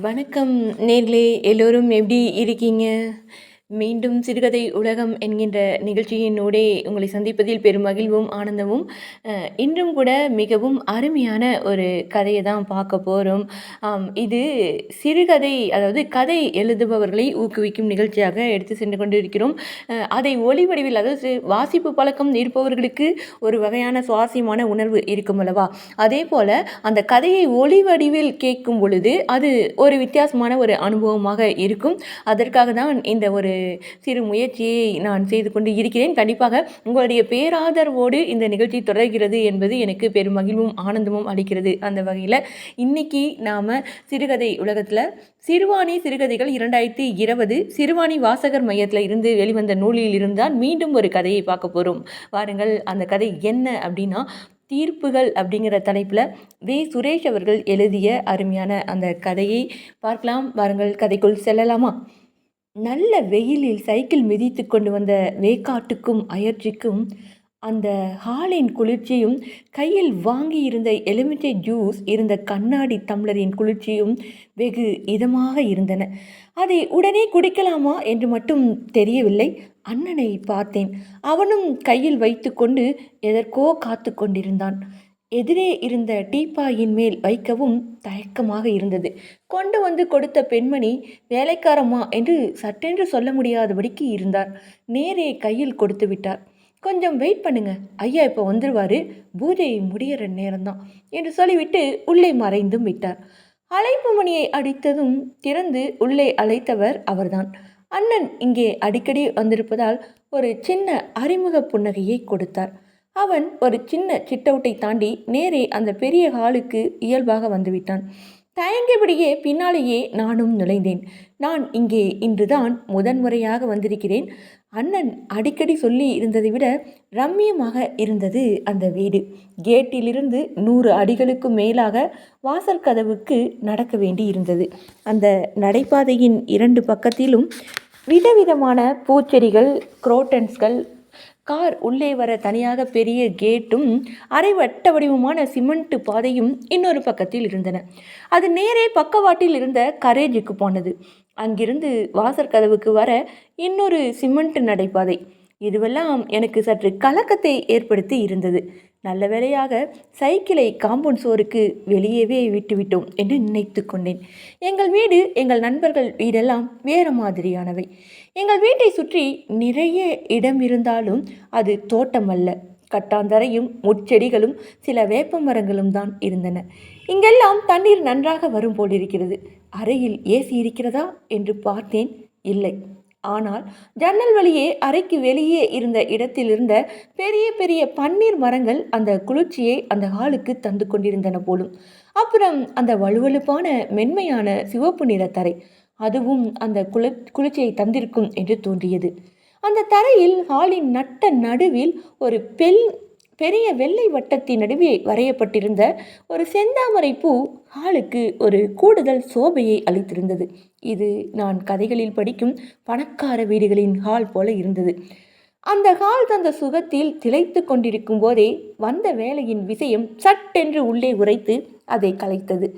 வணக்கம் நேர்களே எல்லோரும் எப்படி இருக்கீங்க? மீண்டும் சிறுகதை உலகம் என்கின்ற நிகழ்ச்சியினூடே உங்களை சந்திப்பதில் பெரும் மகிழ்வும் ஆனந்தமும் இன்றும் கூட மிகவும் அருமையான ஒரு கதையை தான் பார்க்க போகிறோம் இது சிறுகதை அதாவது கதை எழுதுபவர்களை ஊக்குவிக்கும் நிகழ்ச்சியாக எடுத்து சென்று கொண்டு இருக்கிறோம் அதை ஒளி வடிவில் அதாவது வாசிப்பு பழக்கம் இருப்பவர்களுக்கு ஒரு வகையான சுவாரஸ்யமான உணர்வு இருக்கும் அல்லவா? அதே போல் அந்த கதையை ஒளி வடிவில் கேட்கும் பொழுது அது ஒரு வித்தியாசமான ஒரு அனுபவமாக இருக்கும். அதற்காக தான் இந்த ஒரு சிறு முயற்சியை நான் செய்து கொண்டு இருக்கிறேன். கண்டிப்பாக உங்களுடைய பேராதரவோடு இந்த நிகழ்ச்சி தொடர்கிறது என்பது எனக்கு பெரும் மகிழ்வும் ஆனந்தமும் அளிக்கிறது. அந்த வகையில் இன்னைக்கு நாம் சிறுகதை உலகத்தில் சிறுவாணி சிறுகதைகள் இரண்டாயிரத்தி இருபது சிறுவாணி வாசகர் மையத்தில் இருந்து வெளிவந்த நூலில் இருந்தால் மீண்டும் ஒரு கதையை பார்க்க போகிறோம் வாருங்கள் அந்த கதை என்ன அப்படின்னா தீர்ப்புகள் அப்படிங்கிற தலைப்பில் வே. சுரேஷ் அவர்கள் எழுதிய அருமையான அந்த கதையை பார்க்கலாம். வாருங்கள் கதைக்குள் செல்லலாமா? நல்ல வெயிலில் சைக்கிள் மிதித்து கொண்டு வந்த வேக்காட்டுக்கும் அயற்சிக்கும் அந்த ஹாலின் குளிர்ச்சியும் கையில் வாங்கியிருந்த எலுமிச்சை ஜூஸ் இருந்த கண்ணாடி தம்ளரின் குளிர்ச்சியும் வெகு இதமாக இருந்தன. அதை உடனே குடிக்கலாமா என்று மட்டும் தெரியவில்லை. அண்ணனை பார்த்தேன். அவனும் கையில் வைத்துக்கொண்டு எதற்கோ காத்து கொண்டிருந்தான். எதிரே இருந்த டீப்பாயின் மேல் வைக்கவும் தயக்கமாக இருந்தது. கொண்டு வந்து கொடுத்த பெண்மணி வேலைக்காரம்மா என்று சட்டென்று சொல்ல முடியாதபடிக்கு இருந்தார். நேரே கையில் கொடுத்து விட்டார். கொஞ்சம் வெயிட் பண்ணுங்க. ஐயா இப்போ வந்துருவாரு. பூஜை முடியிற நேரம்தான் என்று சொல்லிவிட்டு உள்ளே மறைந்தும் விட்டார். அழைப்பு மணியை அடித்ததும் திறந்து உள்ளே அழைத்தவர் அவர்தான். அண்ணன் இங்கே அடிக்கடி வந்திருப்பதால் ஒரு சின்ன அறிமுக புன்னகையை கொடுத்தார். அவன் ஒரு சின்ன சிட்டவுட்டை தாண்டி நேரே அந்த பெரிய ஹாலுக்கு இயல்பாக வந்துவிட்டான். தயங்கியபடியே பின்னாலேயே நானும் நுழைந்தேன். நான் இங்கே இன்றுதான் முதன்முறையாக வந்திருக்கிறேன். அண்ணன் அடிக்கடி சொல்லி இருந்ததை விட ரம்மியமாக இருந்தது அந்த வீடு. கேட்டிலிருந்து நூறு அடிகளுக்கும் மேலாக வாசல் கதவுக்கு நடக்க வேண்டி இருந்தது. அந்த நடைபாதையின் இரண்டு பக்கத்திலும் விதவிதமான பூச்செடிகள் குரோட்டன்ஸ்கள் கார் உள்ளே வர தனியாக பெரிய கேட்டும் அரை வட்ட வடிவமான சிமெண்ட் பாதையும் இன்னொரு பக்கத்தில் இருந்தன. அது நேரே பக்கவாட்டில் இருந்த கரேஜுக்கு போனது. அங்கிருந்து வாசற் கதவுக்கு வர இன்னொரு சிமெண்ட் நடைபாதை. இதுவெல்லாம் எனக்கு சற்று கலக்கத்தை ஏற்படுத்தி இருந்தது. நல்ல வேளையாக சைக்கிளை காம்பவுண்ட் சோருக்கு வெளியவே விட்டுவிட்டோம் என்று நினைத்து கொண்டேன். எங்கள் வீடு எங்கள் நண்பர்கள் வீடெல்லாம் வேறு மாதிரியானவை. எங்கள் வீட்டை சுற்றி நிறைய இடம் இருந்தாலும் அது தோட்டம் அல்ல கட்டாந்தரையும் முட்செடிகளும் சில வேப்ப மரங்களும் தான் இருந்தன. இங்கெல்லாம் தண்ணீர் நன்றாக வரும் போலிருக்கிறது அறையில் ஏசி இருக்கிறதா என்று பார்த்தேன் இல்லை. ஆனால் ஜன்னல் வழியே அறைக்கு வெளியே இருந்த இடத்தில் இருந்த பெரிய பெரிய பன்னீர் மரங்கள் அந்த குளிர்ச்சியை அந்த ஹாலுக்கு தந்து கொண்டிருந்தன போலும். அப்புறம் அந்த வலுவழுப்பான மென்மையான சிவப்பு நிற தரை. அதுவும் அந்த குளி குளிர்ச்சியை தந்திருக்கும் என்று தோன்றியது. அந்த தரையில் ஹாலின் நட்ட நடுவில் ஒரு பெல் பெரிய வெள்ளை வட்டத்தின் நடுவே வரையப்பட்டிருந்த ஒரு செந்தாமரை பூ ஹாலுக்கு ஒரு கூடுதல் சோபையை அளித்திருந்தது. இது நான் கதைகளில் படிக்கும் பணக்கார வீடுகளின் ஹால் போல இருந்தது. அந்த ஹால் தந்த சுகத்தில் திளைத்து கொண்டிருக்கும் போதே வந்த வேலையின் விஷயம் சட்டென்று உள்ளே உரைத்து அதை கலைத்தது.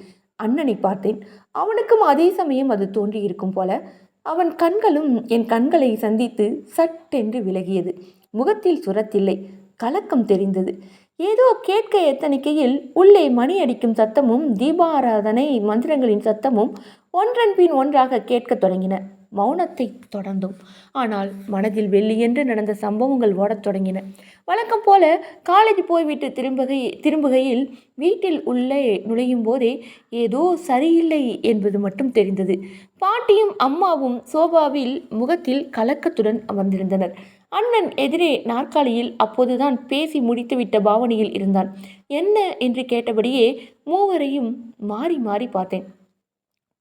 அண்ணனை பார்த்தேன். அவனுக்கும் அதே சமயம் அது தோன்றியிருக்கும் போல அவன் கண்களும் என் கண்களை சந்தித்து சட்டென்று விலகியது. முகத்தில் சுரத்தில்லை கலக்கம் தெரிந்தது. ஏதோ கேட்க எத்தனிக்கையில் உள்ளே மணி அடிக்கும் சத்தமும் தீபாராதனை மந்திரங்களின் சத்தமும் ஒன்றன் பின் ஒன்றாக கேட்கத் தொடங்கின. மௌனத்தை தொடர்ந்தோம். ஆனால் மனதில் வெள்ளியென்று நடந்த சம்பவங்கள் ஓடத் தொடங்கின. வழக்கம் போல காலேஜ் போய்விட்டு திரும்புகை திரும்புகையில் வீட்டில் உள்ளே நுழையும் போதே ஏதோ சரியில்லை என்பது மட்டும் தெரிந்தது. பாட்டியும் அம்மாவும் சோபாவில் முகத்தில் கலக்கத்துடன் அமர்ந்திருந்தனர். அண்ணன் எதிரே நாற்காலியில் அப்போதுதான் பேசி முடித்துவிட்ட பாவனையில் இருந்தான். என்ன என்று கேட்டபடியே மூவரையும் மாறி மாறி பார்த்தேன்.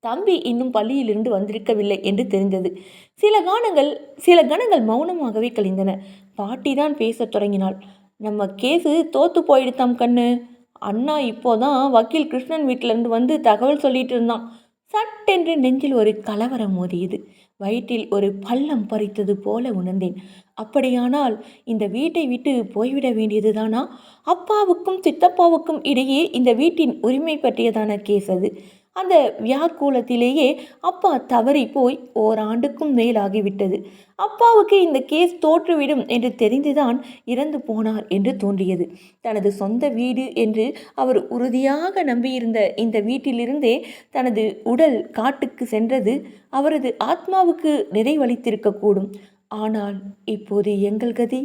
தம்பி இன்னும் பள்ளியிலிருந்து வந்திருக்கவில்லை என்று தெரிந்தது. சில கானங்கள் சில கணங்கள் மௌனமாகவே கழிந்தன. பாட்டி தான் பேசத் தொடங்கினாள். நம்ம கேஸு தோத்து போயிடுத்தாம் கண்ணு. அண்ணா இப்போதான் வக்கீல் கிருஷ்ணன் வீட்டிலேருந்து வந்து தகவல் சொல்லிட்டு இருந்தான். சட்டென்று நெஞ்சில் ஒரு கலவரம் மோதியது. வயிற்றில் ஒரு பள்ளம் பறித்தது போல உணர்ந்தேன். அப்படியானால் இந்த வீட்டை விட்டு போய்விட வேண்டியதுதானா? அப்பாவுக்கும் சித்தப்பாவுக்கும் இடையே இந்த வீட்டின் உரிமை பற்றியதான கேஸ் அது. அந்த வியாக்குலத்திலேயே அப்பா தவறி போய் ஓராண்டுக்கும் மேலாகிவிட்டது. அப்பாவுக்கு இந்த கேஸ் தோற்றுவிடும் என்று தெரிந்துதான் இறந்து போனார் என்று தோன்றியது. தனது சொந்த வீடு என்று அவர் உறுதியாக நம்பியிருந்த இந்த வீட்டிலிருந்தே தனது உடல் காட்டுக்கு சென்றது அவரது ஆத்மாவுக்கு நிறைவளித்திருக்கக்கூடும். ஆனால் இப்போது எங்கள் கதி?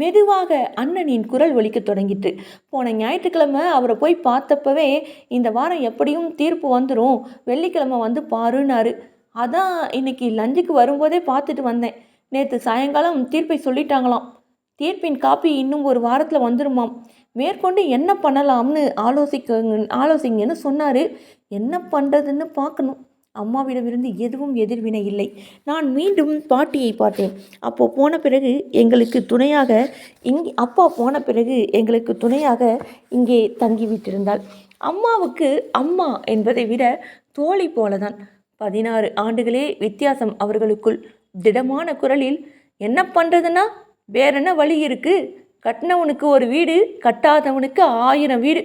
மெதுவாக அண்ணனின் குரல் ஒலிக்க தொடங்கிட்டு போன ஞாயிற்றுக்கிழமை அவரை போய் பார்த்தப்பவே இந்த வாரம் எப்படியும் தீர்ப்பு வந்துடும் வெள்ளிக்கிழமை வந்து பாருன்னாரு. அதான் இன்னைக்கு லஞ்சுக்கு வரும்போதே பார்த்துட்டு வந்தேன். நேற்று சாயங்காலம் தீர்ப்பை சொல்லிட்டாங்களாம். தீர்ப்பின் காப்பி இன்னும் ஒரு வாரத்தில் வந்துருமாம். மேற்கொண்டு என்ன பண்ணலாம்னு ஆலோசிக்க ஆலோசிங்கன்னு சொன்னார். என்ன பண்ணுறதுன்னு பார்க்கணும். அம்மாவிடமிருந்து எதுவும் எதிர்வினை இல்லை. நான் மீண்டும் பாட்டியை பார்த்தேன். அப்போ போன பிறகு எங்களுக்கு துணையாக இங்கே அப்பா போன பிறகு எங்களுக்கு துணையாக இங்கே தங்கிவிட்டிருந்தாள். அம்மாவுக்கு அம்மா என்பதை விட தோழி போலதான். பதினாறு ஆண்டுகளே வித்தியாசம் அவர்களுக்குள் திடமான குரலில் என்ன பண்ணுறதுன்னா வேற என்ன வழி இருக்குது கட்டினவனுக்கு ஒரு வீடு கட்டாதவனுக்கு ஆயிரம் வீடு.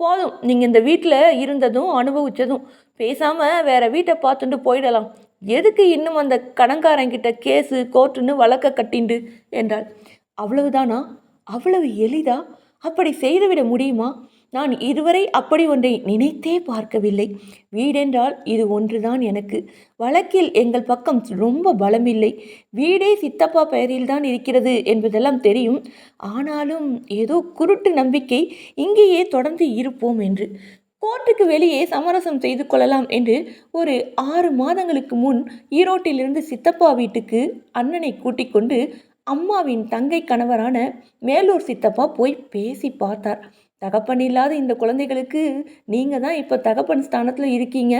போதும் நீங்கள் இந்த வீட்டில் இருந்ததும் அனுபவித்ததும் பேசாமல் வேற வீட்டை பார்த்துட்டு போயிடலாம். எதுக்கு இன்னும் அந்த கடங்காரங்கிட்ட கேஸு கோர்ட்டுன்னு வழக்க கட்டிண்டு? என்றாள். அவ்வளவுதானா? அவ்வளவு எளிதா? அப்படி செய்துவிட முடியுமா? நான் இதுவரை அப்படி ஒன்றை நினைத்தே பார்க்கவில்லை. வீடென்றால் இது ஒன்றுதான் எனக்கு. வழக்கில் எங்கள் பக்கம் ரொம்ப பலமில்லை. வீடே சித்தப்பா பெயரில்தான் இருக்கிறது என்பதெல்லாம் தெரியும். ஆனாலும் ஏதோ குருட்டு நம்பிக்கை இங்கேயே தொடர்ந்து இருப்போம் என்று. கோர்ட்டுக்கு வெளியே சமரசம் செய்து கொள்ளலாம் என்று ஒரு ஆறு மாதங்களுக்கு முன் ஈரோட்டிலிருந்து சித்தப்பா வீட்டுக்கு அண்ணனை கூட்டிக் கொண்டு அம்மாவின் தங்கை கணவரான மேலூர் சித்தப்பா போய் பேசி பார்த்தார். தகப்பன் இல்லாத இந்த குழந்தைகளுக்கு நீங்கள் தான் இப்போ தகப்பன் ஸ்தானத்தில் இருக்கீங்க.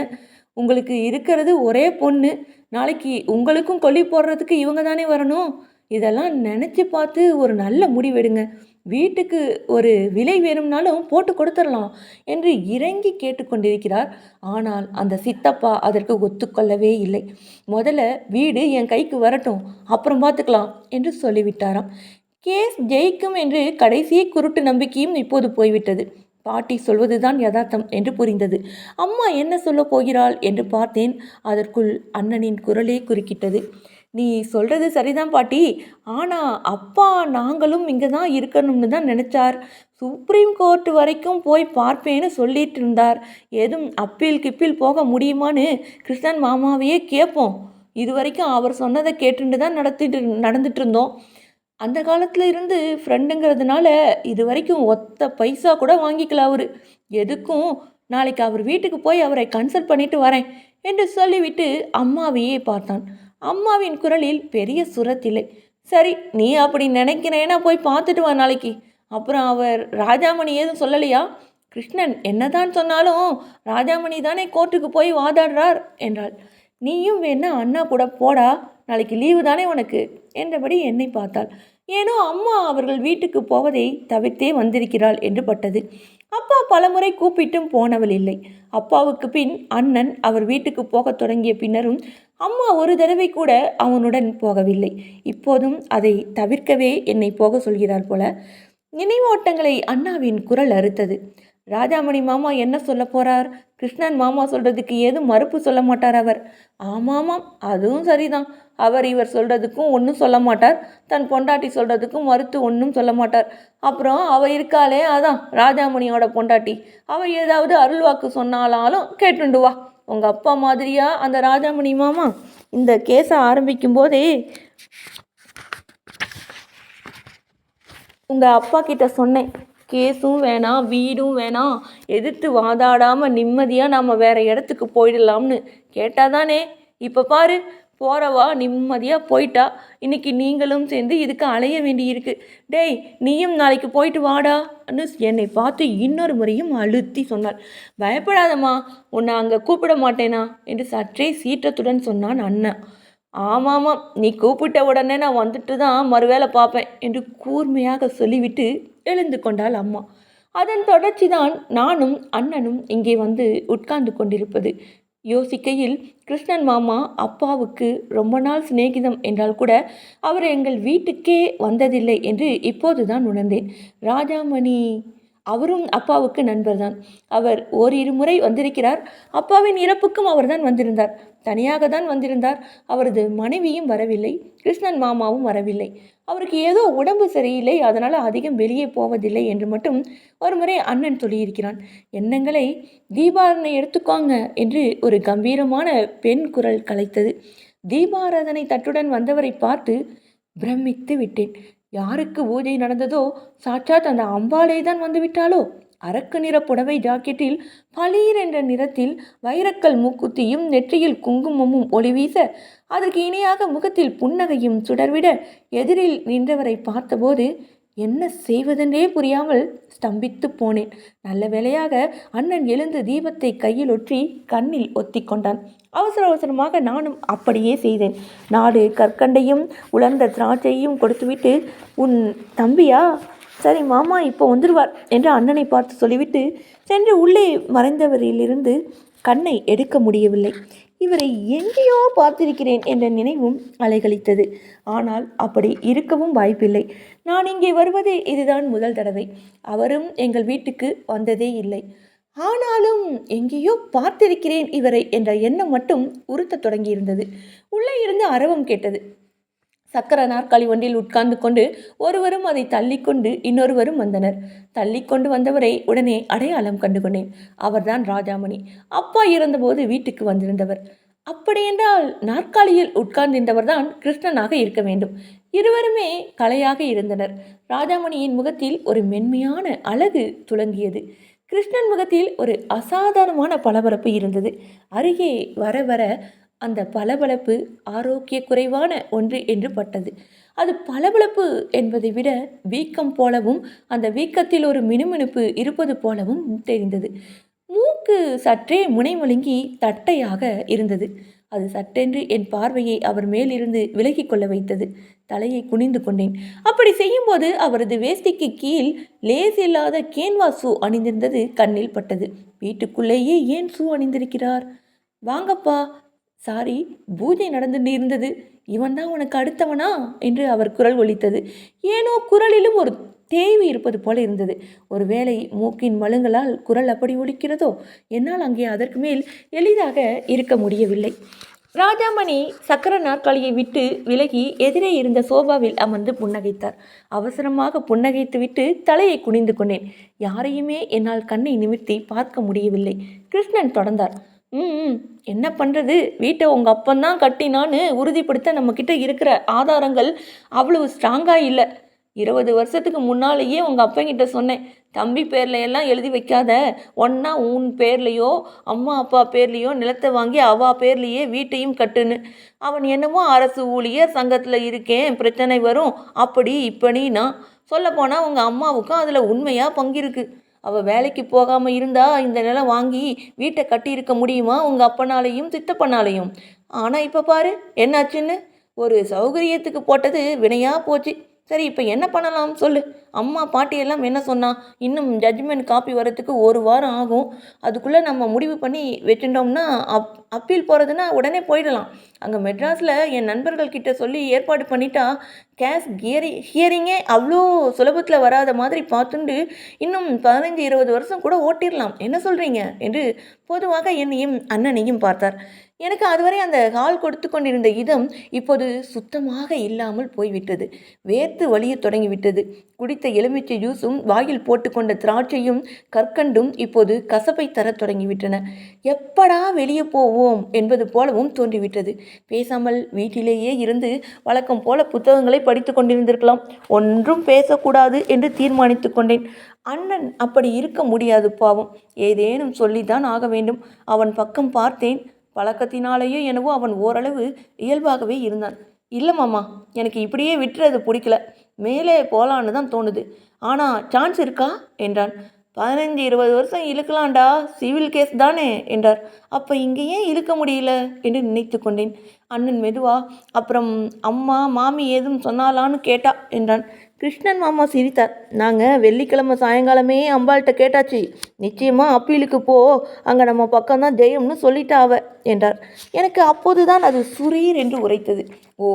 உங்களுக்கு இருக்கிறது ஒரே பொண்ணு. நாளைக்கு உங்களுக்கும் கொல்லி போடுறதுக்கு இவங்க தானே வரணும். இதெல்லாம் நினச்சி பார்த்து ஒரு நல்ல முடிவெடுங்க. வீட்டுக்கு ஒரு விலை வேணும்னாலும் போட்டு கொடுத்துடலாம் என்று இறங்கி கேட்டுக்கொண்டிருக்கிறார். ஆனால் அந்த சித்தப்பா அதற்கு ஒத்துக்கொள்ளவே இல்லை. முதல்ல வீடு என் கைக்கு வரட்டும் அப்புறம் பார்த்துக்கலாம் என்று சொல்லிவிட்டாராம். கேஸ் ஜெயிக்கும் என்று கடைசி குருட்டு நம்பிக்கையும் இப்போது போய்விட்டது. பாட்டி சொல்வதுதான் யதார்த்தம் என்று புரிந்தது. அம்மா என்ன சொல்லப் போகிறாள் என்று பார்த்தேன். அதற்குள் அண்ணனின் குரலே குறுக்கிட்டது. நீ சொல்கிறது சரிதான் பாட்டி. ஆனால் அப்பா நாங்களும் இங்கே தான் இருக்கணும்னு தான் நினச்சார். சுப்ரீம் கோர்ட் வரைக்கும் போய் பார்ப்பேன்னு சொல்லிட்டு இருந்தார். எதுவும் அப்பீல் கிப்பீல் போக முடியுமான்னு கிருஷ்ணன் மாமாவையே கேட்போம் இது வரைக்கும் அவர் சொன்னதை கேட்டுட்டு தான் நடத்திட்டு நடந்துட்டு இருந்தோம். அந்த காலத்தில் இருந்து ஃப்ரெண்டுங்கிறதுனால இது வரைக்கும் ஒத்த பைசா கூட வாங்கிக்கல அவர். எதுக்கும் நாளைக்கு அவர் வீட்டுக்கு போய் அவரை கன்சல்ட் பண்ணிட்டு வரேன் என்று சொல்லிவிட்டு அம்மாவையே பார்த்தான். அம்மாவின் குரலில் பெரிய சுரத்தில்லை. சரி நீ அப்படி நினைக்கிறேன்னா போய் பார்த்துட்டு வா நாளைக்கு. அப்புறம் அவர் ராஜாமணி ஏதும் சொல்லலையா? கிருஷ்ணன் என்னதான் சொன்னாலும் ராஜாமணி தானே கோர்ட்டுக்கு போய் வாதாடுறார் என்றாள். நீயும் வேணா அண்ணா கூட போடா. நாளைக்கு லீவு தானே உனக்கு என்றபடி என்னை பார்த்தாள். ஏனோ அம்மா அவர்கள் வீட்டுக்கு போவதை தவிர்த்தே வந்திருக்கிறாள் என்று பட்டது. அப்பா பலமுறை கூப்பிட்டும் போனவள் இல்லை. அப்பாவுக்கு பின் அண்ணன் அவர் வீட்டுக்கு போகத் தொடங்கிய பின்னரும் அம்மா ஒரு தடவை கூட அவனுடன் போகவில்லை. இப்போதும் அதை தவிர்க்கவே என்னை போக சொல்கிறார் போல. நினைவோட்டங்களை அண்ணாவின் குரல் அறுத்தது. ராஜாமணி மாமா என்ன சொல்ல போறார்? கிருஷ்ணன் மாமா சொல்றதுக்கு ஏதும் மறுப்பு சொல்ல மாட்டார் அவர். ஆமாமாம் அதுவும் சரிதான். அவர் இவர் சொல்றதுக்கும் ஒன்றும் சொல்ல மாட்டார். தன் பொண்டாட்டி சொல்றதுக்கும் மறுத்து ஒன்றும் சொல்ல மாட்டார். அப்புறம் அவ இருக்காளே அதான் ராஜாமணியோட பொண்டாட்டி. அவ ஏதாவது அருள்வாக்கு சொன்னாலும் கேட்டுண்டு வா. உங்கள் அப்பா மாதிரியா அந்த ராஜாமணி மாமா? இந்த கேஸை ஆரம்பிக்கும் போதே உங்கள் அப்பா கிட்ட சொன்னேன். கேஸும் வேணாம் வீடும் வேணாம் எதிர்த்து வாதாடாமல் நிம்மதியாக நாம் வேற இடத்துக்கு போயிடலாம்னு கேட்டாதானே? இப்போ பாரு போகிறவா நிம்மதியாக போயிட்டா. இன்றைக்கி நீங்களும் சேர்ந்து இதுக்கு அலைய வேண்டியிருக்கு. டேய் நீயும் நாளைக்கு போயிட்டு வாடான்னு என்னை பார்த்து இன்னொரு முறையும் அழுத்தி சொன்னாள். பயப்படாதம்மா உன்னை அங்கே கூப்பிட மாட்டேனா? என்று சற்றே சீற்றத்துடன் சொன்னான் அண்ணன் ஆமாமாம் நீ கூப்பிட்ட உடனே நான் வந்துட்டு தான் மறுவேளை பார்ப்பேன் என்று கூர்மையாக சொல்லிவிட்டு எழுந்து கொண்டாள் அம்மா. அதன் தொடர்ச்சி தான் நானும் அண்ணனும் இங்கே வந்து உட்கார்ந்து கொண்டிருப்பது. யோசிக்கையில் கிருஷ்ணன் மாமா அப்பாவுக்கு ரொம்ப நாள் சிநேகிதம் என்றால் கூட அவர் எங்கள் வீட்டுக்கே வந்ததில்லை என்று இப்போதுதான் உணர்ந்தேன். ராஜாமணி அவரும் அப்பாவுக்கு நண்பர்தான். அவர் ஓரிரு முறை வந்திருக்கிறார். அப்பாவின் இறப்புக்கும் அவர்தான் வந்திருந்தார். தனியாக தான் வந்திருந்தார். அவரது மனைவியும் வரவில்லை. கிருஷ்ணன் மாமாவும் வரவில்லை. அவருக்கு ஏதோ உடம்பு சரியில்லை. அதனால் அதிகம் வெளியே போவதில்லை என்று மட்டும் ஒரு முறை அண்ணன் சொல்லியிருக்கிறான். எண்ணங்களை தீபாரணை எடுத்துக்கோங்க என்று ஒரு கம்பீரமான பெண் குரல் கலைத்தது. தீபாராதனை தட்டுடன் வந்தவரை பார்த்து பிரமித்து விட்டேன். யாருக்கு பூஜை நடந்ததோ சாட்சாத் அந்த அம்பாளே தான் வந்துவிட்டாளோ அரக்கு நிற புடவை ஜாக்கெட்டில் பளீர் என்ற நிறத்தில் வைரக்கல் மூக்குத்தியும் நெற்றியில் குங்குமமும் ஒளி வீச அதற்கு இணையாக முகத்தில் புன்னகையும் சுடர்விட எதிரில் நின்றவரை பார்த்தபோது என்ன செய்வதென்றே புரியாமல் ஸ்தம்பித்து போனேன். நல்ல வேளையாக அண்ணன் எழுந்து தீபத்தை கையில் ஒற்றி கண்ணில் ஒத்தி கொண்டான். அவசர அவசரமாக நானும் அப்படியே செய்தேன். நாடு கற்கண்டையும் உலர்ந்த திராட்சையும் கொடுத்துவிட்டு உன் தம்பியா? சரி மாமா இப்போ வந்துடுவார் என்று அண்ணனை பார்த்து சொல்லிவிட்டு சென்று உள்ளே மறைந்தவரிலிருந்து கண்ணை எடுக்க முடியவில்லை. இவரை எங்கேயோ பார்த்திருக்கிறேன் என்ற நினைவும் அலைகழித்தது. ஆனால் அப்படி இருக்கவும் வாய்ப்பில்லை. நான் இங்கே வருவதே இதுதான் முதல் தடவை. அவரும் எங்கள் வீட்டுக்கு வந்ததே இல்லை. ஆனாலும் எங்கேயோ பார்த்திருக்கிறேன் இவரை என்ற எண்ணம் மட்டும் உறுத்தத் தொடங்கியிருந்தது. உள்ளே இருந்து அரவம் கேட்டது. சக்கர நாற்காலி ஒன்றில் உட்கார்ந்து கொண்டு ஒருவரும் அதை தள்ளிக்கொண்டு இன்னொருவரும் வந்தனர். தள்ளிக்கொண்டு வந்தவரை உடனே அடையாளம் கண்டு கொண்டேன் அவர்தான் ராஜாமணி. அப்பா இறந்தபோது வீட்டுக்கு வந்திருந்தவர். அப்படியென்றால் நாற்காலியில் உட்கார்ந்திருந்தவர்தான் கிருஷ்ணனாக இருக்க வேண்டும். இருவருமே கலையாக இருந்தனர். ராஜாமணியின் முகத்தில் ஒரு மென்மையான அழகு துளங்கியது. கிருஷ்ணன் முகத்தில் ஒரு அசாதாரணமான பளபளப்பு இருந்தது. அருகே வர வர அந்த பளபளப்பு ஆரோக்கிய குறைவான ஒன்று என்று பட்டது. அது பளபளப்பு என்பதை விட வீக்கம் போலவும் அந்த வீக்கத்தில் ஒரு மினுமினுப்பு இருப்பது போலவும் தெரிந்தது. மூக்கு சற்றே முனைமொழுங்கி தட்டையாக இருந்தது. அது சட்டென்று என் பார்வையை அவர் மேலிருந்து விலகிக் கொள்ள வைத்தது. தலையை குனிந்து கொண்டேன். அப்படி செய்யும்போது அவரது வேஷ்டிக்கு கீழ் லேஸ் இல்லாத கேன்வாஸ் ஷூ அணிந்திருந்தது கண்ணில் பட்டது. வீட்டுக்குள்ளேயே ஏன் ஷூ அணிந்திருக்கிறார்? வாங்கப்பா சாரி பூஜை நடந்துட்டு இருந்தது இவன் தான் உனக்கு அடுத்தவனா? என்று அவர் குரல் ஒலித்தது. ஏனோ குரலிலும் ஒரு தேய்வு இருப்பது போல இருந்தது. ஒருவேளை மூக்கின் மழுங்களால் குரல் அப்படி ஒலிக்கிறதோ? என்னால் அங்கே அதற்கு மேல் எளிதாக இருக்க முடியவில்லை. ராஜாமணி சக்கர நாற்காலியை விட்டு விலகி எதிரே இருந்த சோபாவில் அமர்ந்து புன்னகைத்தார். அவசரமாக புன்னகைத்துவிட்டு தலையை குனிந்து கொண்டேன். யாரையுமே என்னால் கண்ணை நிமிர்த்தி பார்க்க முடியவில்லை. கிருஷ்ணன் தொடர்ந்தார். ம் ம், என்ன பண்ணுறது வீட்டை உங்கள் அப்பந்தான் கட்டினான்னு உறுதிப்படுத்த நம்மக்கிட்ட இருக்கிற ஆதாரங்கள் அவ்வளவு ஸ்ட்ராங்காக இல்லை. இருபது வருஷத்துக்கு முன்னாலேயே உங்கள் அப்பங்கிட்ட சொன்னேன். தம்பி பேரில் எல்லாம் எழுதி வைக்காத. ஒன்றா உன் பேர்லேயோ அம்மா அப்பா பேர்லேயோ நிலத்தை வாங்கி அவா பேர்லேயே வீட்டையும் கட்டுன்னு. அவன் என்னமோ அரசு ஊழியர் சங்கத்தில் இருக்கேன் பிரச்சனை வரும். அப்படி இப்படின்னா சொல்லப்போனால் உங்கள் அம்மாவுக்கும் அதில் உண்மையாக பங்கிருக்கு அவள் வேலைக்கு போகாமல் இருந்தால் இந்த நிலம் வாங்கி வீட்டை கட்டியிருக்க முடியுமா உங்கள் அப்பனாலையும் சித்தப்பனாலையும்? ஆனால் இப்போ பாரு என்னாச்சுன்னு? ஒரு சௌகரியத்துக்கு போட்டது வினையாக போச்சு. சரி இப்போ என்ன பண்ணலாம் சொல்லு. அம்மா பாட்டியெல்லாம் என்ன சொன்னா? இன்னும் ஜட்ஜ்மெண்ட் காப்பி வரத்துக்கு ஒரு வாரம் ஆகும். அதுக்குள்ளே நம்ம முடிவு பண்ணி வச்சுட்டோம்னா அப் அப்பீல் போகிறதுனா உடனே போயிடலாம். அங்கே மெட்ராஸில் என் நண்பர்கள் கிட்டே சொல்லி ஏற்பாடு பண்ணிட்டா கேஸ் கியரி ஹியரிங்கே அவ்வளோ சுலபத்தில் வராத மாதிரி பார்த்துண்டு இன்னும் பதினைஞ்சு இருபது வருஷம் கூட ஓட்டிடலாம் என்ன சொல்கிறீங்க என்று பொதுவாக என்னையும் அண்ணனையும் பார்த்தார். எனக்கு அதுவரை அந்த ஹால் கொடுத்து கொண்டிருந்த இதம் இப்போது சுத்தமாக இல்லாமல் போய்விட்டது. வேர்த்து வழிய தொடங்கிவிட்டது. குடித்த எலுமிச்சை ஜூஸும் வாயில் போட்டுக்கொண்ட திராட்சையும் கற்கண்டும் இப்போது கசப்பை தரத் தொடங்கிவிட்டன. எப்படா வெளியே போவோம் என்பது போலவும் தோன்றிவிட்டது. பேசாமல் வீட்டிலேயே இருந்து வழக்கம் போல புத்தகங்களை படித்து கொண்டிருந்திருக்கலாம். ஒன்றும் பேசக்கூடாது என்று தீர்மானித்து கொண்டேன். அண்ணன் அப்படி இருக்க முடியாது பாவம். ஏதேனும் சொல்லித்தான் ஆக வேண்டும். அவன் பக்கம் பார்த்தேன். பழக்கத்தினாலேயோ எனவோ அவன் ஓரளவு இயல்பாகவே இருந்தான். இல்லை மாமா எனக்கு இப்படியே விட்டுறது பிடிக்கல. மேலே போகலான்னு தான் தோணுது. ஆனால் சான்ஸ் இருக்கா? என்றான். பதினஞ்சு இருபது வருஷம் இழுக்கலாம்டா. சிவில் கேஸ் தானே? என்றார். அப்போ இங்கே ஏன் இழுக்க முடியல? என்று நினைத்து கொண்டேன். அண்ணன் மெதுவா அப்புறம் அம்மா மாமி ஏதும் சொன்னாலான்னு கேட்டா? என்றான். கிருஷ்ணன் மாமா சிரித்தார். நாங்கள் வெள்ளிக்கிழமை சாயங்காலமே அம்பாள்கிட்ட கேட்டாச்சு. நிச்சயமாக அப்பீலுக்கு போ. அங்கே நம்ம பக்கம்தான் ஜெயம்னு சொல்லிட்டா அவ என்றார். எனக்கு அப்போது தான் அது சுரீர் என்று உரைத்தது. ஓ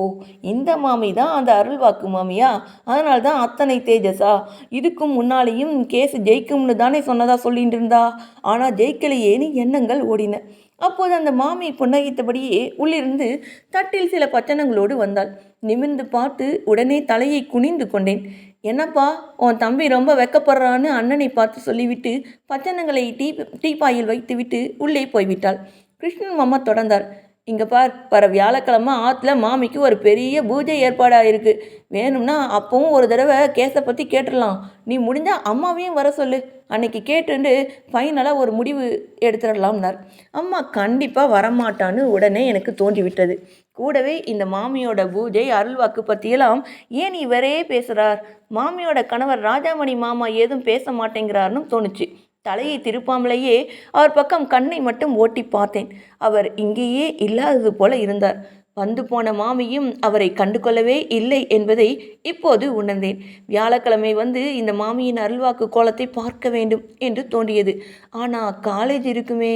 இந்த மாமி தான் அந்த அருள்வாக்கு மாமியா? அதனால தான் அத்தனை தேஜஸா? இதுக்கும் முன்னாலேயும் கேஸ் ஜெயிக்கும்னு தானே சொன்னதா சொல்லிட்டு இருந்தா ஆனால் ஜெயிக்கலையேன்னு எண்ணங்கள் ஓடின. அப்போது அந்த மாமி புன்னகித்தபடியே உள்ளிருந்து தட்டில் சில பச்சனங்களோடு வந்தாள். நிமிர்ந்து பார்த்து உடனே தலையை குனிந்து கொண்டேன். என்னப்பா உன் தம்பி ரொம்ப வெக்கப்படுறான்னு அண்ணனை பார்த்து சொல்லிவிட்டு பச்சனங்களை டீ டீப்பாயில் வைத்துவிட்டு உள்ளே போய்விட்டாள். கிருஷ்ணன் மாமா தொடர்ந்தார். இங்கே பார் வர வியாழக்கிழமை ஆற்றுல மாமிக்கு ஒரு பெரிய பூஜை ஏற்பாடாக இருக்குது வேணும்னா அப்பவும் ஒரு தடவை கேஸை பற்றி கேட்டுடலாம். நீ முடிஞ்சால் அம்மாவையும் வர சொல்லு. அன்னைக்கு கேட்டுண்டு ஃபைனலாக ஒரு முடிவு எடுத்துடலாம்னார். அம்மா கண்டிப்பாக வரமாட்டான்னு உடனே எனக்கு தோன்றிவிட்டது. கூடவே இந்த மாமியோட பூஜை அருள்வாக்கு பற்றியெல்லாம் ஏன் இவரே பேசுகிறார் மாமியோட கணவர் ராஜாமணி மாமா ஏதும் பேச மாட்டேங்கிறாருன்னு தோணுச்சு. தலையை திருப்பாமலேயே அவர் பக்கம் கண்ணை மட்டும் ஓட்டி பார்த்தேன். அவர் இங்கேயே இல்லாதது போல இருந்தார். வந்து போன மாமியும் அவரை கண்டு கொள்ளவே இல்லை என்பதை இப்போது உணர்ந்தேன். வியாழக்கிழமை வந்து இந்த மாமியின் அருள்வாக்கு கோலத்தை பார்க்க வேண்டும் என்று தோன்றியது. ஆனால் காலேஜ் இருக்குமே.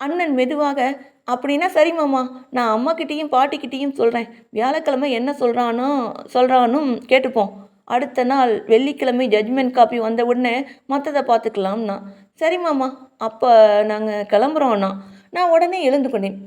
அண்ணன் மெதுவாக அப்படின்னா சரி மாமா நான் அம்மாக்கிட்டேயும் பாட்டிக்கிட்டேயும் சொல்கிறேன் வியாழக்கிழமை என்ன சொல்கிறானோ சொல்கிறானும் கேட்டுப்போம். அடுத்த நாள் வெள்ளிக்கிழமை ஜட்ஜ்மெண்ட் காப்பி வந்த உடனே மற்றதை பார்த்துக்கலாம்னா. சரி மாமா அப்போ நாங்கள் கிளம்புறோம்னா நான் உடனே எழுந்து கொண்டேன்.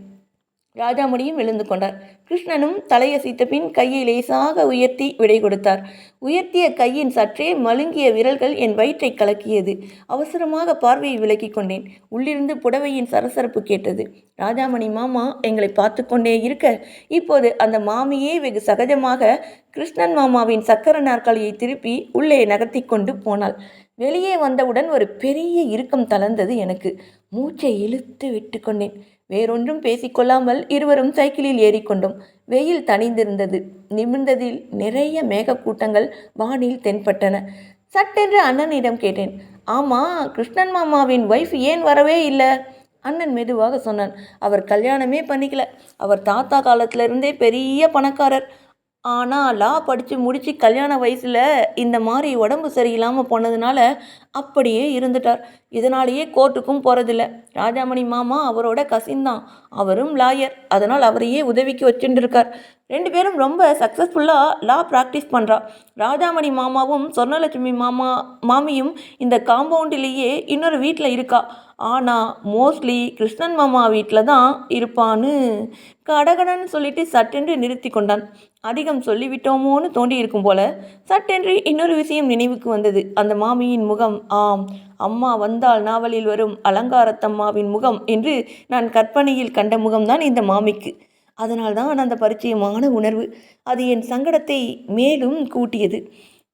ராஜாமணியும் எழுந்து கொண்டார். கிருஷ்ணனும் தலையசைத்த பின் கையை லேசாக உயர்த்தி விடை கொடுத்தார். உயர்த்திய கையின் சற்றே மழுங்கிய விரல்கள் என் வயிற்றை கலக்கியது. அவசரமாக பார்வையை விலக்கிக் கொண்டேன். உள்ளிருந்து புடவையின் சரசரப்பு கேட்டது. ராஜாமணி மாமா எங்களை பார்த்து கொண்டே இருக்க. இப்போது அந்த மாமியே வெகு சகஜமாக கிருஷ்ணன் மாமாவின் சக்கர நாற்காலியை திருப்பி உள்ளே நகர்த்தி கொண்டு போனாள். வெளியே வந்தவுடன் ஒரு பெரிய இறுக்கம் தளர்ந்தது எனக்கு. மூச்சை இழுத்து விட்டு கொண்டேன். வேறொன்றும் பேசிக்கொள்ளாமல் இருவரும் சைக்கிளில் ஏறிக்கொண்டோம். வெயில் தணிந்திருந்தது. நிமிர்ந்ததில் நிறைய மேகக்கூட்டங்கள் வானில் தென்பட்டன. சட்டென்று அண்ணனிடம் கேட்டேன் ஆமாம் கிருஷ்ணன் மாமாவின் ஒய்ஃப் ஏன் வரவே இல்லை? அண்ணன் மெதுவாக சொன்னான் அவர் கல்யாணமே பண்ணிக்கல. அவர் தாத்தா காலத்திலிருந்தே பெரிய பணக்காரர். ஆனால் லா படித்து முடித்து கல்யாண வயசில் இந்த மாதிரி உடம்பு சரியில்லாமல் போனதுனால அப்படியே இருந்துட்டார். இதனாலேயே கோர்ட்டுக்கும் போகிறதில்ல ராஜாமணி மாமா அவரோட கசின் தான். அவரும் லாயர் அதனால் அவரையே உதவிக்கு வச்சுட்டுருக்கார் ரெண்டு பேரும் ரொம்ப சக்ஸஸ்ஃபுல்லாக லா ப்ராக்டிஸ் பண்ணுறா ராஜாமணி மாமாவும் சொர்ணலட்சுமி மாமா மாமியும் இந்த காம்பவுண்டிலேயே இன்னொரு வீட்டில் இருக்கா. ஆனால் மோஸ்ட்லி கிருஷ்ணன் மாமா வீட்டில் தான் இருப்பான்னு கடகடன்னு சொல்லிட்டு சட்டென்று நிறுத்தி கொண்டான். அதிகம் சொல்லிவிட்டோமோன்னு தோண்டி இருக்கும் போல சட்டென்று இன்னொரு விஷயம் நினைவுக்கு வந்தது. அந்த மாமியின் முகம் ஆம் அம்மா வந்தால் நாவலில் வரும் அலங்காரத்தம்மாவின் முகம் என்று நான் கற்பனையில் கண்ட முகம்தான் இந்த மாமிக்கு. அதனால்தான் அந்த பரிச்சயமான உணர்வு அது என் சங்கடத்தை மேலும் கூட்டியது.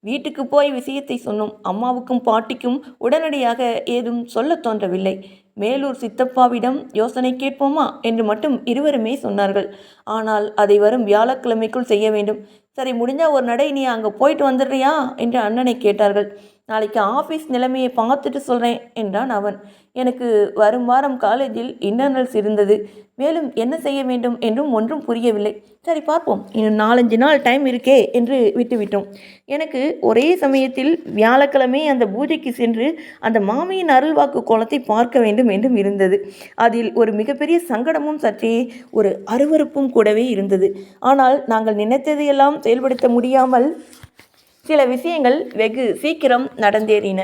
வீட்டுக்கு போய் விஷயத்தை சொன்னோம் அம்மாவுக்கும் பாட்டிக்கும் உடனடியாக ஏதும் சொல்லத் தோன்றவில்லை. மேலூர் சித்தப்பாவிடம் யோசனை கேட்போமா? என்று மட்டும் இருவருமே சொன்னார்கள். ஆனால் அதை வரும் வியாழக்கிழமைக்குள் செய்ய வேண்டும். சரி முடிஞ்சா ஒரு நடை நீ அங்கே போயிட்டு வந்துடுறியா? என்று அண்ணனை கேட்டார்கள். நாளைக்கு ஆஃபீஸ் நிலைமையை பார்த்துட்டு சொல்கிறேன் என்றான் அவன். எனக்கு வரும் வாரம் காலேஜில் இன்டர்னல்ஸ் இருந்தது. மேலும் என்ன செய்ய வேண்டும் என்றும் ஒன்றும் புரியவில்லை. சரி பார்ப்போம். இன்னும் நாலஞ்சு நாள் டைம் இருக்கே என்று விட்டுவிட்டோம். எனக்கு ஒரே சமயத்தில் வியாழக்கிழமை அந்த பூஜைக்கு சென்று அந்த மாமியின் அருள்வாக்கு கோலத்தை பார்க்க வேண்டும் என்றும் இருந்தது. அதில் ஒரு மிகப்பெரிய சங்கடமும் சற்றே ஒரு அருவருப்பும் கூடவே இருந்தது. ஆனால் நாங்கள் நினைத்ததையெல்லாம் செயல்படுத்த முடியாமல் சில விஷயங்கள் வெகு சீக்கிரம் நடந்தேறின.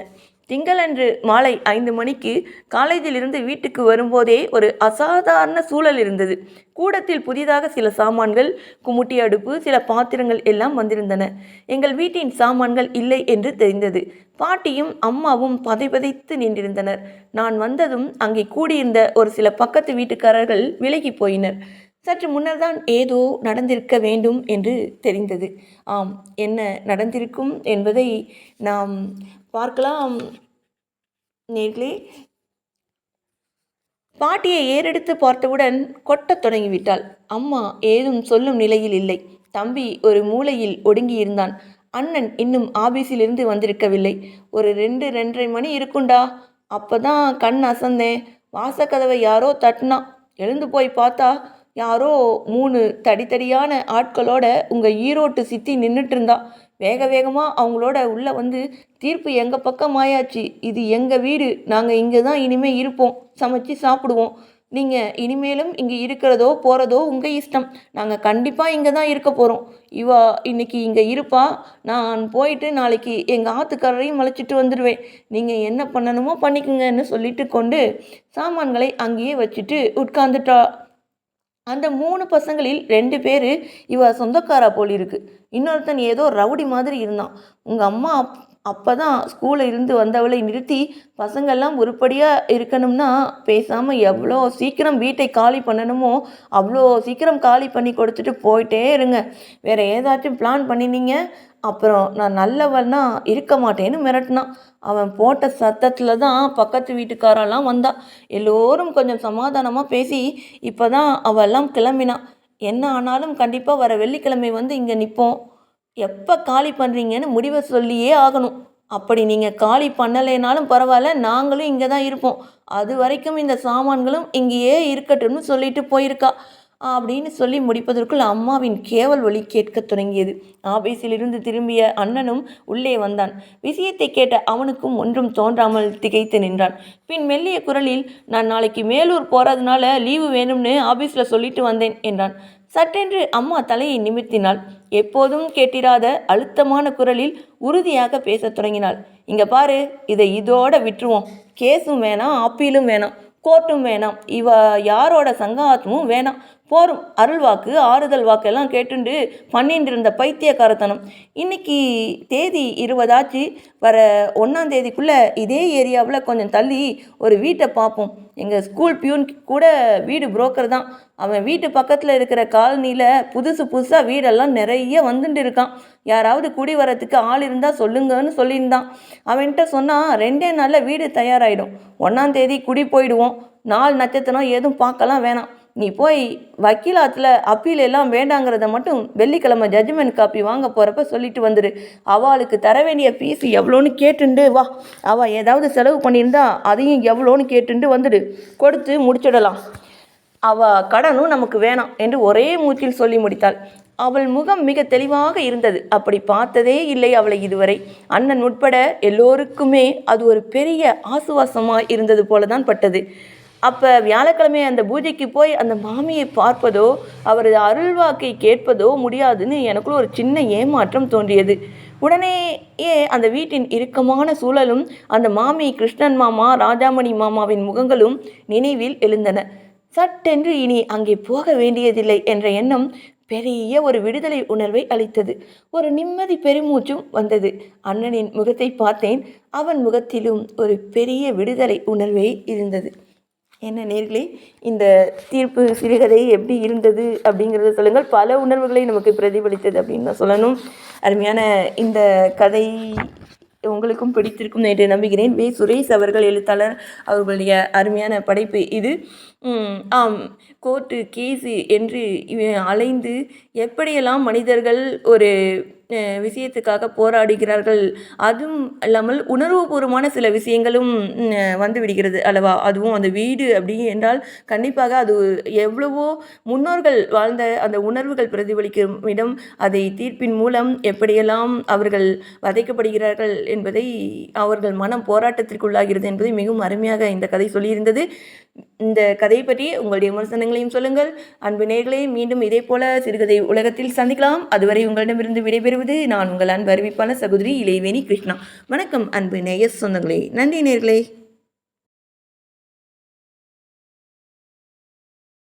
திங்களன்று மாலை ஐந்து மணிக்கு காலேஜிலிருந்து வீட்டுக்கு வரும்போதே ஒரு அசாதாரண சூழல் இருந்தது. கூடத்தில் புதிதாக சில சாமான்கள் குமுட்டி அடுப்பு சில பாத்திரங்கள் எல்லாம் வந்திருந்தன. எங்கள் வீட்டின் சாமான்கள் இல்லை என்று தெரிந்தது. பாட்டியும் அம்மாவும் பதைபதைத்து நின்றிருந்தனர். நான் வந்ததும் அங்கே கூடியிருந்த ஒரு சில பக்கத்து வீட்டுக்காரர்கள் விலகி போயினர். சற்று முன்னர் தான் ஏதோ நடந்திருக்க வேண்டும் என்று தெரிந்தது. ஆம் என்ன நடந்திருக்கும் என்பதை நாம் பார்க்கலாம். நேர்களே பாட்டியை ஏறெடுத்து பார்த்தவுடன் கொட்டத் தொடங்கிவிட்டாள். அம்மா ஏதும் சொல்லும் நிலையில் இல்லை. தம்பி ஒரு மூலையில் ஒடுங்கியிருந்தான். அண்ணன் இன்னும் ஆபீஸிலிருந்து வந்திருக்கவில்லை. ஒரு ரெண்டு ரெண்டரை மணி இருக்குண்டா? அப்பதான் கண் அசந்தேன். வாசக்கதவை யாரோ தட்டினா. எழுந்து போய் பார்த்தா யாரோ மூணு தடித்தடியான ஆட்களோட உங்கள் ஈரோட்டு சித்தி நின்றுட்டு இருந்தா வேக வேகமாக அவங்களோட உள்ளே வந்து தீர்ப்பு எங்கள் பக்கம் ஆயாச்சு? இது எங்கள் வீடு? நாங்கள் இங்கே தான் இனிமேல் இருப்போம். சமைச்சு சாப்பிடுவோம். நீங்கள் இனிமேலும் இங்கே இருக்கிறதோ போகிறதோ உங்கள் இஷ்டம். நாங்கள் கண்டிப்பாக இங்கே தான் இருக்க போகிறோம் இவா இன்னைக்கு இங்கே இருப்பா. நான் போயிட்டு நாளைக்கு எங்கள் ஆற்றுக்காரரையும் அழைச்சிட்டு வந்துடுவேன் நீங்கள் என்ன பண்ணணுமோ பண்ணிக்கோங்கன்னு சொல்லிட்டு கொண்டு சாமான்களை அங்கேயே வச்சுட்டு உட்காந்துட்டா அந்த மூணு பசங்களில் ரெண்டு பேர் இவ சொந்தக்காரா போல் இருக்கு. இன்னொருத்தன் ஏதோ ரவுடி மாதிரி இருந்தான். உங்கள் அம்மா அப் அப்போ தான் ஸ்கூலில் இருந்து வந்தவளை நிறுத்தி பசங்கள்லாம் உருப்படியாக இருக்கணும்னா பேசாமல் எவ்வளோ சீக்கிரம் வீட்டை காலி பண்ணணுமோ அவ்வளோ சீக்கிரம் காலி பண்ணி கொடுத்துட்டு போயிட்டே இருங்க. வேறு ஏதாச்சும் பிளான் பண்ணினீங்க? அப்புறம் நான் நல்லவன்னா இருக்க மாட்டேன்னு மிரட்டினான் அவன் போட்ட சத்தத்தில் தான் பக்கத்து வீட்டுக்காரெல்லாம் வந்தாள் எல்லோரும் கொஞ்சம் சமாதானமாக பேசி இப்போ தான் அவெல்லாம் கிளம்பினான் என்ன ஆனாலும் கண்டிப்பாக வர வெள்ளிக்கிழமை வந்து இங்கே நிற்போம் எப்போ காலி பண்ணுறீங்கன்னு முடிவை சொல்லியே ஆகணும். அப்படி நீங்கள் காலி பண்ணலைனாலும் பரவாயில்ல நாங்களும் இங்கே தான் இருப்போம். அது வரைக்கும் இந்த சாமான்களும் இங்கேயே இருக்கட்டும்னு சொல்லிட்டு போயிருக்கா. அப்படின்னு சொல்லி முடிப்பதற்குள் அம்மாவின் கேவல் ஒளி கேட்கத் தொடங்கியது. ஆபீஸிலிருந்து திரும்பிய அண்ணனும் உள்ளே வந்தான். விஷயத்தை கேட்ட அவனுக்கும் ஒன்றும் தோன்றாமல் திகைத்து நின்றான். பின் மெல்லிய குரலில் நான் நாளைக்கு மேலூர் போகிறதுனால லீவு வேணும்னு ஆபீஸில் சொல்லிட்டு வந்தேன் என்றான். சட்டென்று அம்மா தலையை நிமிர்த்தினாள். எப்போதும் கேட்டிராத அழுத்தமான குரலில் உறுதியாக பேசத் தொடங்கினாள். இங்கே பாரு இதை இதோட விட்டுருவோம். கேஸும் வேணாம் அப்பீலும் வேணாம் கோர்ட்டும் வேணாம். இவ யாரோட சங்காத்தமும் வேணாம். போரும். அருள் வாக்கு ஆறுதல் வாக்கெல்லாம் கேட்டுண்டு பண்ணிட்டு இருந்த பைத்தியக்காரத்தனம். இன்னைக்கு தேதி இருபதாச்சு. வர ஒன்றாம் தேதிக்குள்ளே இதே ஏரியாவில் கொஞ்சம் தள்ளி ஒரு வீட்டை பார்ப்போம் எங்கள் ஸ்கூல் பியூன் கூட வீடு புரோக்கர் தான். அவன் வீட்டு பக்கத்தில் இருக்கிற காலனியில் புதுசு புதுசாக வீடெல்லாம் நிறைய வந்துட்டு இருக்கான். யாராவது குடி வரத்துக்கு ஆள் இருந்தால் சொல்லுங்கன்னு சொல்லியிருந்தான். அவன்கிட்ட சொன்னால் ரெண்டே நாளில் வீடு தயாராகிடும் ஒன்றாம் தேதி குடி போயிடுவோம். நாலு நட்சத்திரம் எதுவும் பார்க்கலாம் வேணாம். நீ போய் வக்கீலாத்தில் அப்பீல் எல்லாம் வேண்டாங்கிறத மட்டும் வெள்ளிக்கிழமை ஜட்ஜ்மெண்ட் காப்பி வாங்க போகிறப்ப சொல்லிட்டு வந்துடு அவளுக்கு தர வேண்டிய ஃபீஸ் எவ்வளோன்னு கேட்டுண்டு வா. அவள் ஏதாவது செலவு பண்ணியிருந்தா அதையும் எவ்வளோன்னு கேட்டுண்டு வந்துடு. கொடுத்து முடிச்சிடலாம். அவள் கடனும் நமக்கு வேணாம் என்று ஒரே மூச்சில் சொல்லி முடித்தாள். அவள் முகம் மிக தெளிவாக இருந்தது. அப்படி பார்த்ததே இல்லை அவளை இதுவரை. அண்ணன் உட்பட எல்லோருக்குமே அது ஒரு பெரிய ஆசுவாசமாக இருந்தது போல தான் பட்டது. அப்போ வியாழக்கிழமை அந்த பூஜைக்கு போய் அந்த மாமியை பார்ப்பதோ அவரது அருள்வாக்கை கேட்பதோ முடியாதுன்னு எனக்குள்ள ஒரு சின்ன ஏமாற்றம் தோன்றியது. உடனேயே அந்த வீட்டின் இறுக்கமான சூழலும் அந்த மாமி கிருஷ்ணன் மாமா ராஜாமணி மாமாவின் முகங்களும் நினைவில் எழுந்தன. சட்டென்று இனி அங்கே போக வேண்டியதில்லை என்ற எண்ணம் பெரிய ஒரு விடுதலை உணர்வை அளித்தது. ஒரு நிம்மதி பெருமூச்சும் வந்தது. அண்ணனின் முகத்தை பார்த்தேன். அவன் முகத்திலும் ஒரு பெரிய விடுதலை உணர்வே இருந்தது. என்ன நேர்களே இந்த தீர்ப்பு சிறுகதை எப்படி இருந்தது அப்படிங்கிறத சொல்லுங்கள். பல உணர்வுகளை நமக்கு பிரதிபலித்தது அப்படின்னு நான் சொல்லணும். அருமையான இந்த கதை உங்களுக்கும் பிடித்திருக்கும் என்று நம்புகிறேன். வே சுரேஷ் அவர்கள் எழுத்தாளர். அவர்களுடைய அருமையான படைப்பு இது. ஆம் கோர்ட்டு கேஸு என்று இவ- அலைந்து எப்படியெல்லாம் மனிதர்கள் ஒரு விஷயத்துக்காக போராடுகிறார்கள்? அதுவும் இல்லாமல் உணர்வுபூர்வமான சில விஷயங்களும் வந்து விடுகிறது அல்லவா? அதுவும் அந்த வீடு அப்படி என்றால் கண்டிப்பாக அது எவ்வளவோ முன்னோர்கள் வாழ்ந்த அந்த உணர்வுகள் பிரதிபலிக்கும் இடம். அதை தீர்ப்பின் மூலம் எப்படியெல்லாம் அவர்கள் வதைக்கப்படுகிறார்கள் என்பதை அவர்கள் மனம் போராட்டத்திற்குள்ளாகிறது என்பதை மிகவும் அருமையாக இந்த கதை சொல்லியிருந்தது. இந்த கதையை பற்றி உங்களுடைய விமர்சனங்களையும் சொல்லுங்கள். அன்பு நேர்களே மீண்டும் இதே போல சிறுகதை உலகத்தில் சந்திக்கலாம். அதுவரை உங்களிடமிருந்து விடைபெறுவது நான் உங்கள் அன்பு அறிவிப்பாளர் சகோதரி இளைவேணி கிருஷ்ணா. வணக்கம் அன்பு நேய சொந்தங்களே. நன்றி நேர்களே.